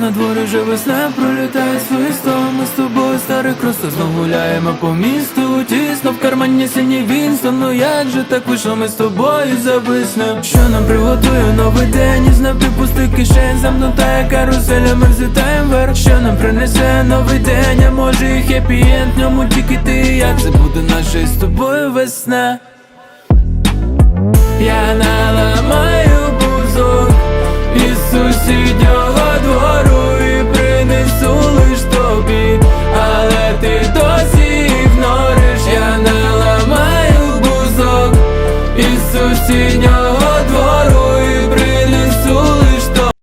На дворі вже весна пролітає свистом Ми з тобою старий просто знов гуляємо по місту. Тісно в кармані синій Вінстон Ну як же так вийшло, ми з тобою зависнем Що нам приготує новий день? Із напівпустих кишень Замнута каруселя, ми взлітаєм вверх. Що нам принесе новий день, а може і хеппі-енд ньому тільки ти. Як це буде наша з тобою весна? Я наламаю бузок із сусіднього signo